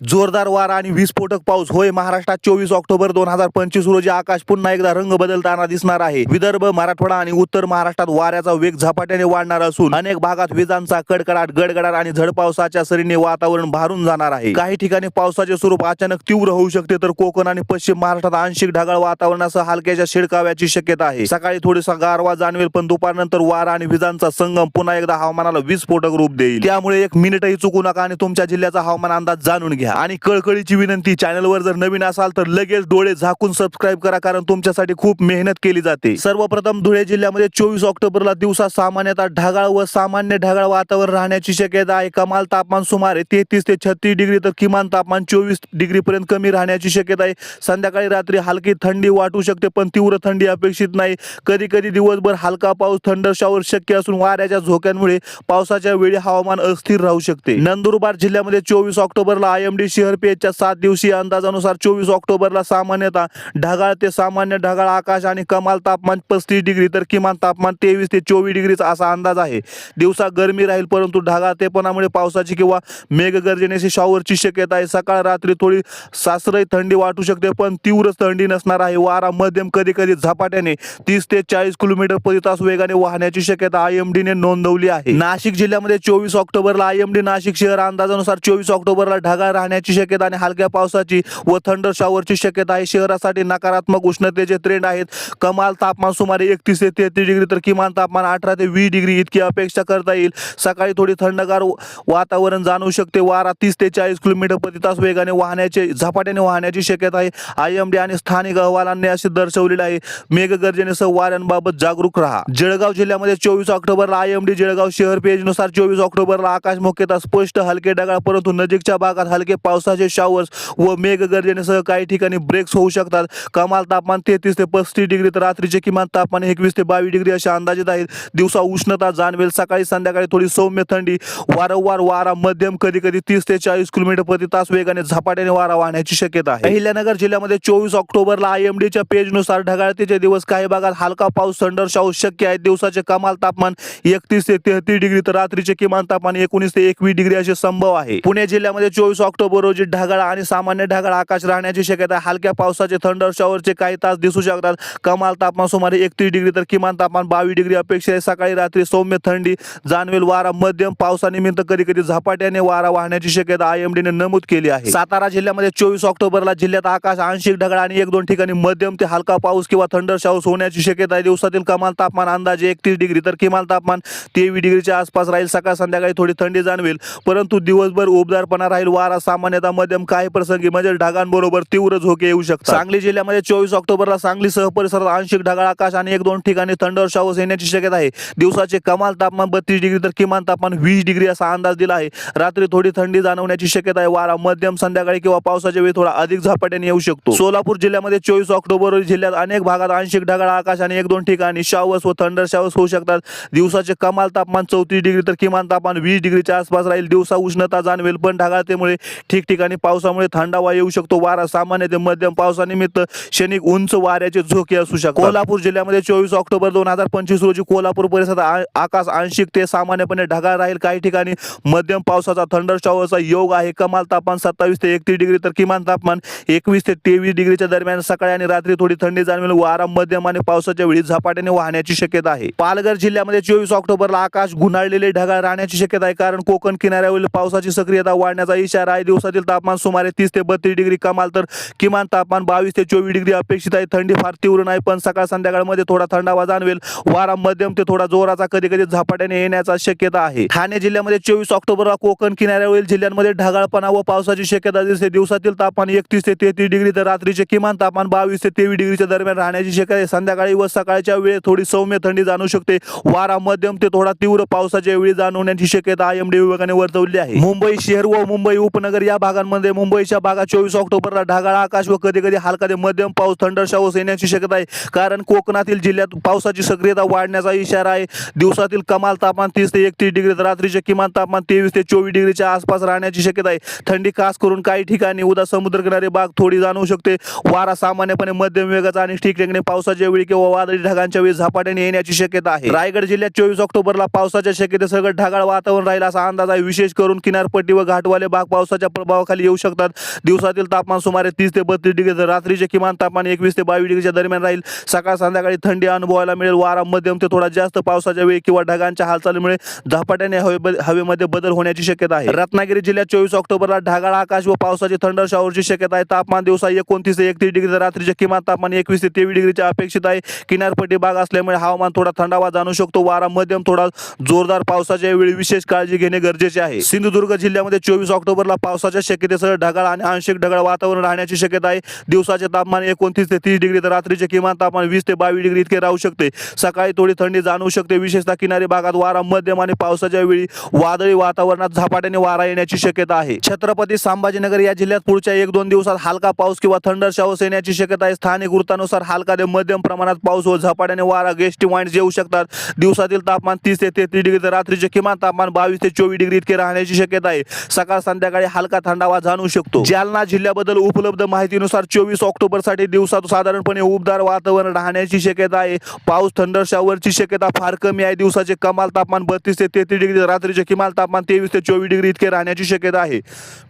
जोरदार वारा आणि विस्फोटक पाऊस. होय महाराष्ट्रात चोवीस ऑक्टोबर दोन हजार पंचवीस रोजी आकाश पुन्हा एकदा रंग बदलताना दिसणार आहे. विदर्भ मराठवाडा आणि उत्तर महाराष्ट्रात वाऱ्याचा वेग झपाट्याने वाढणार असून अनेक भागात विजांचा कडकडाट गडगडाट आणि झड पावसाच्या सरीने वातावरण भारून जाणार आहे. काही ठिकाणी पावसाचे स्वरूप अचानक तीव्र होऊ शकते तर कोकण आणि पश्चिम महाराष्ट्रात आंशिक ढगाळ वातावरणासह हलक्याच्या शिडकाव्याची शक्यता आहे. सकाळी थोडीसा गारवा जाणवेल पण दुपारनंतर वारा आणि विजांचा संगम पुन्हा एकदा हवामानाला विस्फोटक रूप देईल. त्यामुळे एक मिनिटही चुकू नका आणि तुमच्या जिल्ह्याचा हवामान अंदाज जाणून घ्या. आणि कळकळीची विनंती चॅनलवर जर नवीन असाल तर लगेच डोळे झाकून सबस्क्राईब करा कारण तुमच्यासाठी खूप मेहनत केली जाते. सर्वप्रथम धुळे जिल्ह्यामध्ये चोवीस ऑक्टोबरला दिवसा सामान्यतः ढगाळ व सामान्य ढगाळ वातावरण राहण्याची शक्यता आहे. कमाल तापमान सुमारे तेहतीस ते छत्तीस डिग्री तर किमान तापमान चोवीस डिग्री पर्यंत कमी राहण्याची शक्यता आहे. संध्याकाळी रात्री हलकी थंडी वाटू शकते पण तीव्र थंडी अपेक्षित नाही. कधी कधी दिवसभर हलका पाऊस थंड शावर शक्य असून वाऱ्याच्या झोक्यांमुळे पावसाच्या वेळी हवामान अस्थिर राहू शकते. नंदुरबार जिल्ह्यामध्ये चोवीस ऑक्टोबरला आय एम शहर पेजच्या सात दिवसीय अंदाजानुसार चोवीस ऑक्टोबरला सामान्यतः ढगाळ ते सामान्य ढगाळ आकाश आणि कमाल तापमान पस्तीस डिग्री तर किमान तापमान तेवीस ते चोवीस डिग्रीचा असा अंदाज आहे. दिवसा गरमी राहील परंतु ढगाळतेपणामुळे पावसाची किंवा मेघगर्जनेची शॉवरची शक्यता आहे. सकाळ रात्री थोडी सासरही थंडी वाटू शकते पण तीव्र थंडी नसणार आहे. वारा मध्यम कधी कधी झपाट्याने तीस ते चाळीस किलोमीटर प्रति तास वेगाने वाहण्याची शक्यता आय एम डीने नोंदवली आहे. नाशिक जिल्ह्यामध्ये चोवीस ऑक्टोबरला आय एम डी नाशिक शहर अंदाजानुसार चोवीस ऑक्टोबरला ढगाळ राहण्याची शक्यता आणि हलक्या पावसाची व थंडर शॉवरची शक्यता आहे. शहरासाठी नकारात्मक उष्णतेचे ट्रेंड आहेत कमाल तापमान सुमारे एकतीस ते तेहतीस डिग्री तर किमान तापमान अठरा ते वीस डिग्री इतकी अपेक्षा करता येईल. सकाळी थोडी थंडगार वातावरण जाणवू शकते. वारा तीस ते चाळीस किलोमीटर प्रति तास वेगाने वाहण्याचे झपाट्याने वाहण्याची शक्यता आहे. आय एम डी आणि स्थानिक अहवालांनी असे दर्शवलेले आहे. मेघगर्जनेसह वाऱ्यांबाबत जागरूक राहा. जळगाव जिल्ह्यामध्ये चोवीस ऑक्टोबरला आय एम डी जळगाव शहर पेजनुसार चोवीस ऑक्टोबरला आकाश मुख्यतः स्पष्ट हलके ढगाळ परंतु नजीकच्या भागात हलके पावसाचे शावर्स व मेघगर्जनेसह काही ठिकाणी ब्रेक्स होऊ शकतात. कमाल तापमान तेहतीस ते पस्तीस डिग्री तर रात्रीचे किमान तापमान एकवीस ते बावीस डिग्री असे अंदाजित आहेत दिवसा उष्णता जाणवेल. सकाळी संध्याकाळी थोडी सौम्य थंडी. वारंवार वारा मध्यम कधी कधी तीस ते चाळीस किलोमीटर प्रति तास वेगाने झपाट्याने वारा वाहण्याची शक्यता आहे. अहिल्यानगर जिल्ह्यामध्ये चोवीस ऑक्टोबरला आय एम डीच्या पेजनुसार ढगाळतीचे दिवस. काही भागात हलका पाऊस थंडर शाऊ शक्य आहे. दिवसाचे कमाल तापमान एकतीस ते तेहतीस डिग्री तर रात्रीचे किमान तापमान एकोणीस ते एकवीस डिग्री असे संभव आहे. पुणे जिल्ह्यामध्ये चोवीस ऑक्टोबर ऑक्टोबर रोजी ढगाळ आणि सामान्य ढगाळ आकाश राहण्याची शक्यता हलक्या पावसाचे थंडर शॉवरचे काही तास दिसू शकतात. कमाल तापमान सुमारे एकतीस डिग्री तर किमान तापमान बावीस डिग्री अपेक्षा आहे. सकाळी रात्री सौम्य थंडी जाणवेल वारा मध्यम पावसानिमित्त कधी कधी झपाट्याने वारा वाहण्याची शक्यता आय एम डीने नमूद केली आहे. सातारा जिल्ह्यामध्ये चोवीस ऑक्टोबरला जिल्ह्यात आकाश आंशिक ढगाळ आणि एक दोन ठिकाणी मध्यम ते हलका पाऊस किंवा थंडर शाऊस होण्याची शक्यता आहे. दिवसातील कमाल तापमान अंदाजे एकतीस डिग्री तर किमान तापमान तेवीस डिग्रीच्या आसपास राहील. सकाळ संध्याकाळी थोडी थंडी जाणवेल परंतु दिवसभर उबदारपणा राहील. वारा सामान्यतः मध्यम काही प्रसंगी म्हणजे ढगांबरोबर तीव्र झोके येऊ शकतात. सांगली जिल्ह्यामध्ये चोवीस ऑक्टोबरला सांगलीसह परिसरात आंशिक ढगाळ आकाश आणि एक दोन ठिकाणी थंडर शावस येण्याची शक्यता आहे. दिवसाचे कमाल तापमान बत्तीस डिग्री तर किमान तापमान वीस डिग्री असा अंदाज दिला आहे. रात्री थोडी थंडी जाणवण्याची शक्यता आहे. वारा मध्यम संध्याकाळी किंवा पावसाच्या वेळी थोडा अधिक झपाट्याने येऊ शकतो. सोलापूर जिल्ह्यामध्ये चोवीस ऑक्टोबर रोजी जिल्ह्यात अनेक भागात आंशिक ढगाळ आकाश आणि एक दोन ठिकाणी शावस व थंडर शावस होऊ शकतात. दिवसाचे कमाल तापमान चौतीस डिग्री तर किमान तापमान वीस डिग्रीच्या आसपास राहील. दिवसा उष्णता जाणवेल पण ढगाळतेमुळे ठिकठिकाणी पावसामुळे थंडावा येऊ शकतो. वारा सामान्य ते मध्यम पावसानिमित्त क्षणिक उंच वाऱ्याचे झोके असू शकतात. कोल्हापूर जिल्ह्यामध्ये चोवीस ऑक्टोबर दोन हजार पंचवीस रोजी कोल्हापूर परिसरात आकाश आंशिक ते सामान्यपणे ढगाळ राहील. काही ठिकाणी मध्यम पावसाचा थंडर शॉवरचा योग आहे. कमाल तापमान सत्तावीस ते एकतीस डिग्री तर किमान तापमान एकवीस ते तेवीस डिग्रीच्या दरम्यान सकाळी आणि रात्री थोडी थंडी जाणवेल. वारा मध्यम आणि पावसाच्या वेळी झपाट्याने वाहण्याची शक्यता आहे. पालघर जिल्ह्यामध्ये चोवीस ऑक्टोबरला आकाश गुन्हाळलेले ढगाळ राहण्याची शक्यता आहे. कारण कोकण किनाऱ्यावरील पावसाची सक्रियता वाढण्याचा इशारा आहे दिवसातील तापमान सुमारे तीस ते बत्तीस डिग्री कमाल तर किमान तापमान बावीस ते चोवीस डिग्री अपेक्षित आहे. थंडी फार तीव्र नाही पण सकाळ संध्याकाळमध्ये थोडा थंडावा जाणवेल. वारा मध्यम ते थोडा जोराचा कधी कधी झपाट्याने येण्याचा शक्यता आहे. ठाणे जिल्ह्यामध्ये चोवीस ऑक्टोबरला कोकण किनाऱ्यावरील जिल्ह्यांमध्ये ढगाळपणा व पावसाची शक्यता दिसते. दिवसातील तापमान एकतीस ते तेहतीस डिग्री तर रात्रीचे किमान तापमान बावीस ते तेवीस डिग्रीच्या दरम्यान राहण्याची शक्यता आहे. संध्याकाळी व सकाळच्या वेळेत थोडी सौम्य थंडी जाणू शकते. वारा मध्यम ते थोडा तीव्र पावसाच्या वेळी जाणवण्याची शक्यता आय एम डी विभागाने वर्तवली आहे. मुंबई शहर व मुंबई उपनगर या भागांमध्ये मुंबईच्या भागात चोवीस ऑक्टोबरला ढगाळ आकाश व कधी कधी हलका ते मध्यम पाऊस थंडर शाऊस येण्याची शक्यता आहे. कारण कोकणातील जिल्ह्यात पावसाची सक्रियता वाढण्याचा इशारा आहे. दिवसातील कमाल तापमान तीस ते एकतीस डिग्री तर रात्रीचे किमान तापमान तेवीस ते चोवीस डिग्रीच्या आसपास राहण्याची शक्यता आहे. थंडी खास करून काही ठिकाणी उदा समुद्रकिनारी भाग थोडी जाणवू शकते. वारा सामान्यपणे मध्यम वेगाचा आणि ठिकठिकाणी पावसाच्या वेळी किंवा वादळी ढगांच्या वेळी झपाट्याने येण्याची शक्यता आहे. रायगड जिल्ह्यात चोवीस ऑक्टोबरला पावसाच्या शक्यतेसह ढगाळ वातावरण राहील असा अंदाज आहे. विशेष करून किनारपट्टी व घाटवाले भाग पावसाच्या प्रभावाखाली येऊ शकतात. दिवसातील तापमान सुमारे तीस ते बत्तीस डिग्री तर रात्रीचे किमान तापमान एकवीस ते बावीस डिग्रीच्या दरम्यान राहील. सकाळ संध्याकाळी थंडी अनुभवायला मिळेल. वारा मध्यम ते थोडा जास्त पावसाच्या वेळी किंवा ढगांच्या हालचालीमुळे झपाट्याने हवे हवेमध्ये बदल होण्याची शक्यता आहे. रत्नागिरी जिल्ह्यात चोवीस ऑक्टोबरला ढगाळ आकाश व पावसाची थंडर शॉवरची शक्यता आहे. तापमान दिवसा एकोणतीस ते एकतीस डिग्री तर रात्रीचे किमान तापमान एकवीस ते तेवीस डिग्रीच्या अपेक्षित आहे. किनारपट्टी भाग असल्यामुळे हवामान थोडा थंडावा जाणू शकतो. वारा मध्यम थोडा जोरदार पावसाच्या वेळी विशेष काळजी घेणे गरजेचे आहे. सिंधुदुर्ग जिल्ह्यामध्ये चोवीस ऑक्टोबरला पावसा पावसाच्या शक्यतेसह ढगाळ आणि आंशिक ढगाळ वातावरण राहण्याची शक्यता आहे. दिवसाचे तापमान एकोणतीस ते तीस डिग्री तर रात्रीचे किमान तापमान वीस ते बावीस डिग्री इतके राहू शकते. सकाळी थोडी थंडी जाणवू शकते. विशेषतः किनारी भागात वारा मध्यम आणि पावसाच्या वेळी वादळी वातावरणात झपाट्याने वारा येण्याची शक्यता आहे. छत्रपती संभाजीनगर या जिल्ह्यात पुढच्या एक दोन दिवसात हलका पाऊस किंवा थंडर शावस येण्याची शक्यता आहे. स्थानिक वृत्तानुसार हलका ते मध्यम प्रमाणात पाऊस व झपाट्याने वारा गेस्टी वाईन्स येऊ शकतात. दिवसातील तापमान तीस ते तेहतीस डिग्री तर रात्रीचे किमान तापमान बावीस ते चोवीस डिग्री इतके राहण्याची शक्यता आहे. सकाळ संध्याकाळी हलका थंडावा जाणवू शकतो? जालना जिल्ह्याबद्दल उपलब्ध माहितीनुसार चोवीस ऑक्टोबरसाठी दिवसात साधारणपणे उबदार वातावरण राहण्याची शक्यता आहे. पाऊस थंडर शावरची शक्यता फार कमी आहे. दिवसाचे कमाल तापमान बत्तीस ते तेहतीस डिग्री रात्रीचे किमान तापमान तेवीस ते चोवीस डिग्री इतके राहण्याची शक्यता आहे.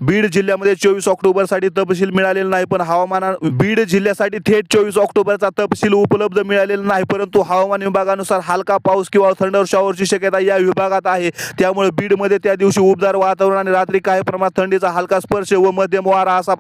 बीड जिल्ह्यामध्ये चोवीस ऑक्टोबरसाठी तपशील मिळालेला नाही पण हवामान बीड जिल्ह्यासाठी थेट चोवीस ऑक्टोबरचा तपशील उपलब्ध मिळालेला नाही परंतु हवामान विभागानुसार हलका पाऊस किंवा थंडर शॉवरची शक्यता या विभागात आहे. त्यामुळे बीडमध्ये त्या दिवशी उबदार वातावरण आणि रात्री काही प्रमाणात थंडीचा हलका स्पर्श व मध्यम वारा असा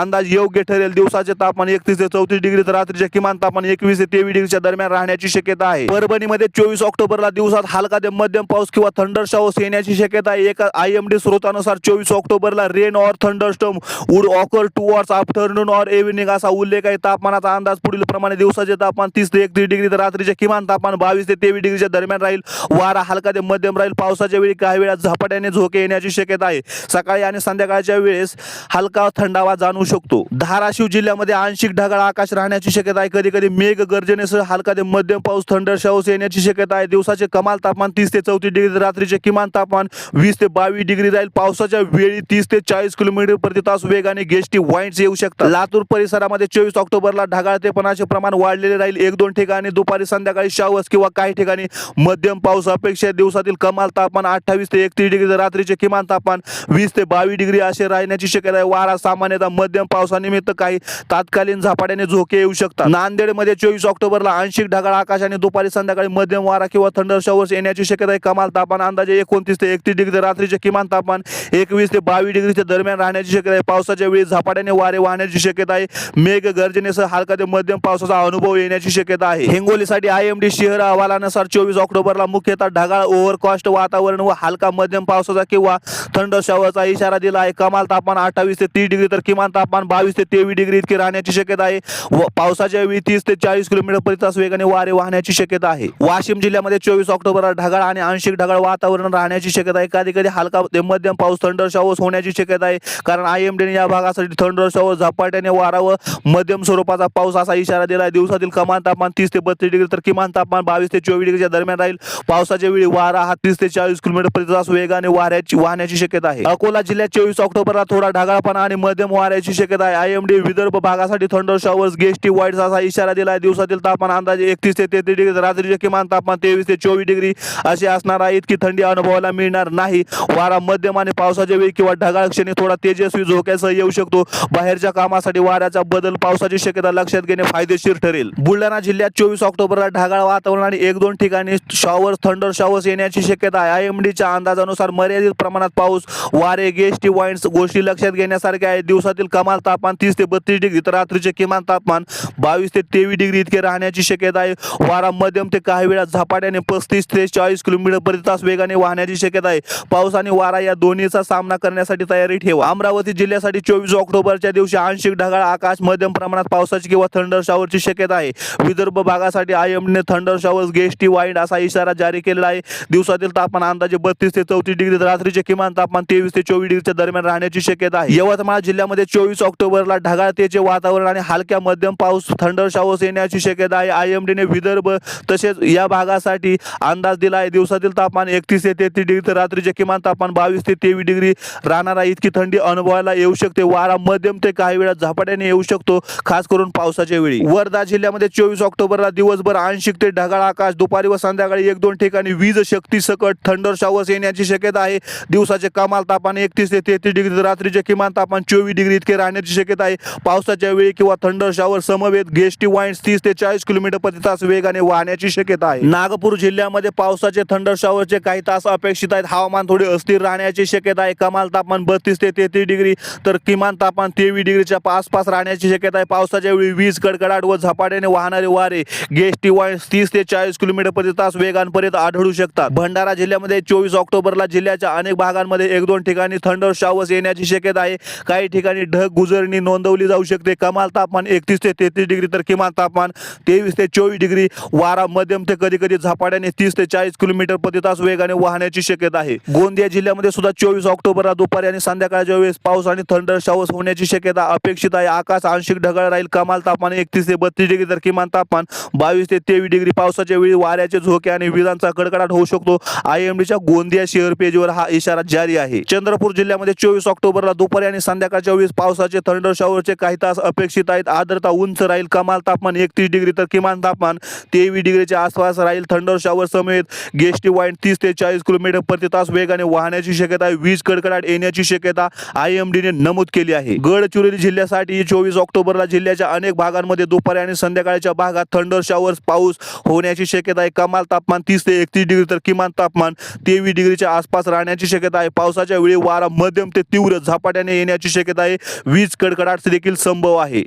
अंदाज योग्य ठरेल. दिवसाचे तापमान एकतीस ते चौतीस डिग्री तर रात्रीचे किमान तापमान एकवीस ते तेवीस डिग्रीच्या दरम्यान राहण्याची शक्यता आहे. परभणीमध्ये चोवीस ऑक्टोबरला दिवसात हलका ते मध्यम पाऊस किंवा थंडर शॉवर्स येण्याची शक्यता आहे. एका आय एम डी स्रोतानुसार चोवीस ऑक्टोबरला rain or thunderstorm would occur two hours afternoon or evening असा उल्लेख आहे तापमानाचा अंदाज पुढील प्रमाणे दिवसाचे तापमान तीस ते एकतीस डिग्री तर रात्रीचे किमान तापमान बावीस ते तेवीस डिग्रीच्या दरम्यान राहील. वारा हलका ते मध्यम राहील. पावसाच्या वेळी काही वेळा झपाट्याने झोके येण्याची शक्यता आहे. सकाळी आणि संध्याकाळच्या वेळेस हलका थंडावा जाणवू शकतो. धाराशिव जिल्ह्यामध्ये आंशिक ढगाळ आकाश राहण्याची शक्यता आहे. कधी कधी मेघ गर्जनेसह हलका ते मध्यम पाऊस थंडर शाऊस येण्याची शक्यता आहे. दिवसाचे कमाल तापमान तीस ते चौतीस डिग्री रात्रीचे किमान तापमान वीस ते बावीस डिग्री राहील पावसाच्या वेळी तीस ते चाळीस किलोमीटर प्रति तास वेगाने गेस्टी वाईन्स येऊ शकतात. लातूर परिसरामध्ये चोवीस ऑक्टोबरला ढगाळतेपणाचे प्रमाण वाढलेले राहील. एक दोन ठिकाणी दुपारी संध्याकाळी शावस किंवा काही ठिकाणी मध्यम पाऊस. अपेक्षा दिवसातील कमाल तापमान अठ्ठावीस ते एकतीस डिग्री रात्रीचे किमान तापमान वीस ते बावीस डिग्री असे राहण्याची शक्यता आहे. वारा सामान्यतः मध्यम पावसानिमित्त काही तात्कालीन झपाट्याने झोके येऊ शकतात. नांदेडमध्ये चोवीस ऑक्टोबरला आंशिक ढगाळ आकाश आणि दुपारी संध्याकाळी मध्यम वारा किंवा थंडर शवर्स येण्याची शक्यता आहे. कमाल तापमान अंदाजे एकोणतीस ते एकतीस डिग्री रात्रीचे किमान तापमान एकवीस ते बावीस डिग्रीच्या दरम्यान राहण्याची शक्यता आहे. पावसाच्या वेळी झपाट्याने वारे वाहण्याची शक्यता आहे. मेघ गर्जनेसह हलका ते मध्यम पावसाचा अनुभव येण्याची शक्यता आहे. हिंगोलीसाठी आय एम डी शहर अहवालानुसार चोवीस ऑक्टोबरला मुख्यतः ढगाळ ओव्हरकास्ट वातावरण व हलका मध्यम पावसाचा किंवा थंड शावरचा इशारा दिला आहे कमाल तापमान अठ्ठावीस ते तीस डिग्री तर किमान तापमान बावीस ते तेवीस डिग्री इतकी राहण्याची शक्यता आहे. व पावसाच्या वेळी तीस ते चाळीस किलोमीटर प्रति तास वेगाने वारे वाहण्याची शक्यता आहे. वाशिम जिल्ह्यामध्ये चोवीस ऑक्टोबरला ढगाळ आणि आंशिक ढगाळ वातावरण राहण्याची शक्यता आहे. कधी कधी हलका ते मध्यम पाऊस थंडर शावर्स होण्याची शक्यता आहे. कारण आय एम डीने या भागासाठी थंडर शावर झपाट्याने वारा व मध्यम स्वरूपाचा पाऊस असा इशारा दिला आहे दिवसातील कमाल तापमान तीस ते बत्तीस डिग्री तर किमान तापमान बावीस ते चोवीस डिग्रीच्या दरम्यान राहील. पावसाच्या वेळी वारा हा तीस ते चाळीस किलोमीटर प्रति तास वेगाने वाऱ्याची वाहण्याची शक्यता आहे. अकोला जिल्ह्यात चोवीस ऑक्टोबरला थोडा ढगाळपणा आणि मध्यम वाऱ्याची शक्यता आहे. आय एम डी विदर्भ भागासाठी थंडर शॉवर्स गेस्टी वाईट्स असा इशारा दिला आहे दिवसातील तापमान अंदाजे एकतीस ते तेहतीस डिग्री रात्रीचे किमान तापमान तेवीस ते चोवीस डिग्री असे असणार आहे. इतकी थंडी अनुभवायला मिळणार नाही. वारा मध्यम आणि पावसाच्या वेळी किंवा ढगाळ क्षणी थोडा तेजस्वी झोक्यासह येऊ शकतो. बाहेरच्या कामासाठी वाऱ्याचा बदल पावसाची शक्यता लक्षात घेणे फायदेशीर ठरेल. बुलढाणा जिल्ह्यात चोवीस ऑक्टोबरला ढगाळ वातावरण आणि एक दोन ठिकाणी शॉवर्स थंडर शॉवर्स येण्याची शक्यता आहे. आय एम डीच्या अंदाजानुसार मर्यादित प्रमाणात पाऊस वारे गेस्टी वाईन्स गोष्टी लक्षात घेण्यासारख्या आहेत. दिवसातील कमाल तापमान तीस ते बत्तीस डिग्री तर रात्रीचे किमान तापमान बावीस ते तेवीस डिग्री इतके राहण्याची शक्यता आहे. वारा मध्यम ते काही वेळा झपाट्याने पस्तीस ते चाळीस किलोमीटर प्रति तास वेगाने वाहण्याची शक्यता आहे. पाऊस आणि वारा या दोन्हीचा सामना करण्यासाठी तयारी ठेवा. अमरावती जिल्ह्यासाठी चोवीस ऑक्टोबरच्या दिवशी आंशिक ढगाळ आकाश मध्यम प्रमाणात पावसाची किंवा थंडर शॉवरची शक्यता आहे. विदर्भ भागासाठी आय एमने थंडर शॉवर्स गेस्टी वाईंड असा इशारा जारी केलेला आहे. दिवसातील तापमान अंदाजे बत्तीस ते चौतीस डिग्री तर रात्रीचे किमान तापमान तेवीस ते चोवीस डिग्रीच्या दरम्यान राहण्याची शक्यता आहे. यवतमाळ जिल्ह्यामध्ये चोवीस ऑक्टोबरला ढगाळतेचे वातावरण आणि हलक्या मध्यम पाऊस थंडर शावर्स येण्याची शक्यता आहे. आय एम डीने विदर्भ तसेच या भागासाठी अंदाज दिला आहे दिवसातील तापमान एकतीस ते तेहतीस डिग्री तर रात्रीचे किमान तापमान बावीस ते तेवीस डिग्री राहणार आहे. इतकी थंडी अनुभवायला येऊ शकते. वारा मध्यम ते काही वेळा झपाट्याने येऊ शकतो खास करून पावसाच्या वेळी. वर्धा जिल्ह्यामध्ये चोवीस ऑक्टोबरला दिवसभर आंशिक ते ढगाळ आकाश दुपारी व संध्याकाळी एक दोन ठिकाणी वीज शक्ती सकट थंडर शावर्स येण्याची शक्यता आहे. दिवसाचे कमाल तापमान एकतीस ते तेहतीस तेहतीस डिग्री रात्रीचे किमान तापमान चोवीस डिग्री इतके राहण्याची शक्यता आहे. पावसाच्या वेळी किंवा थंडर शावर समवेत गेस्टी वाईन्स तीस ते चाळीस किलोमीटर प्रति तास वेगाने वाहण्याची शक्यता आहे. नागपूर जिल्ह्यामध्ये पावसाचे थंडर शावरचे काही तास अपेक्षित आहेत. हवामान थोडे अस्थिर राहण्याची शक्यता आहे. कमाल तापमान बत्तीस ते तेहतीस डिग्री तर किमान तापमान तेवीस डिग्रीच्या आसपास राहण्याची शक्यता आहे. पावसाच्या वेळी वीज कडकडाट व झपाट्याने वाहणारे वारे गेस्टी वाईन्स तीस ते चाळीस किलोमीटर प्रति तास वेगांपर्यंत आढळू शकतात. भंडारा जिल्ह्यामध्ये चोवीस ऑक्टोबरला जिल्ह्याच्या अनेक भागांमध्ये एक दोन ठिकाणी थंडर शावर्स येण्याची शक्यता आहे. काही ठिकाणी ढग गुजरणी नोंदवली जाऊ शकते. कमाल तापमान एकतीस ते तेहतीस डिग्री तर किमान तापमान तेवीस ते चोवीस डिग्री. वारा मध्यम ते कधी कधी झपाट्याने तीस ते चाळीस किलोमीटर प्रति तास वेगाने वाहण्याची शक्यता आहे. गोंदिया जिल्ह्यामध्ये सुद्धा चोवीस ऑक्टोबरला दुपारी आणि संध्याकाळच्या वेळेस पाऊस आणि थंडर शावर्स होण्याची शक्यता अपेक्षित आहे. आकाश आंशिक ढगाळ राहील. कमाल तापमान एकतीस ते बत्तीस डिग्री तर किमान तापमान बावीस ते तेवीस डिग्री. पावसाच्या वेळी वाऱ्याचे झोके आणि विजांचा कडकडाट होऊ शकतो. आय एम डीच्या गोंदिया शेअर पेजवर हा इशारा जारी आहे. चंद्रपूर जिल्ह्यामध्ये चोवीस ऑक्टोबरला दुपारी आणि संध्याकाळच्या वेळेस पावसाचे थंडर शॉवरचे काही तास अपेक्षित आहेत. आर्द्रता उंच राहील कमाल तापमान एकतीस डिग्री तर किमान तापमान तेवीस डिग्रीच्या आसपास राहील. थंडर शॉवर समेत गेस्टी वाईन तीस ते चाळीस किलोमीटर प्रति तास वेगाने वाहण्याची शक्यता आहे. वीज कडकडाट येण्याची शक्यता आय एम डीने नमूद केली आहे. गडचिरोली जिल्ह्यासाठी चोवीस ऑक्टोबरला जिल्ह्याच्या अनेक भागांमध्ये दुपारी आणि संध्याकाळच्या भागात थंडर शावर्स पाऊस होण्याची शक्यता आहे. कमाल तापमान तीस ते एकतीस डिग्री तर किमान तापमान तेवीस डिग्रीच्या आसपास राहण्याची शक्यता आहे. पावसाच्या वेळी वारा मध्यम ते तीव्र झपाट्याने येण्याची शक्यता आहे. वीज कडकडाट देखील संभव आहे.